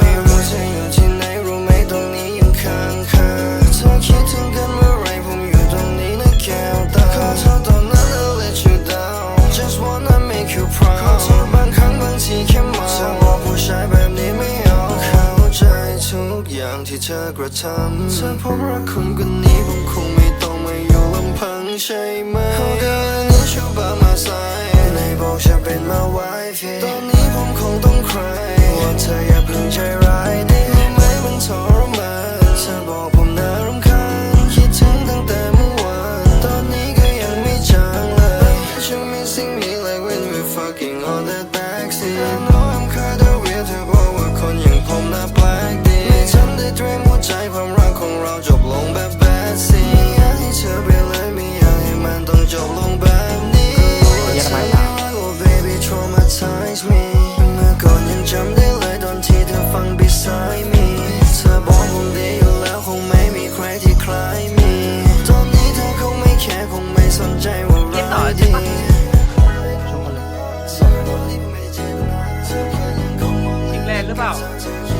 ไม่รู้จะอยู่ที่ไหนรู้ไหมตรงนี้ยังข้างข้างเธอคิดถึงกันเมื่อไรผมอยู่ตรงนี้นะแก้ตาขอโทษตอนนั้น I let you down just wanna make you proud ขอโทษบางครั้งบางทีแค่มาเบอกผู้ชายแบบนี้ไม่เอาเข้าใจทุกอย่างที่เธอกระทำเธอพบรักคนคนนี้ผม You missing me like when we fucking on the backseat about?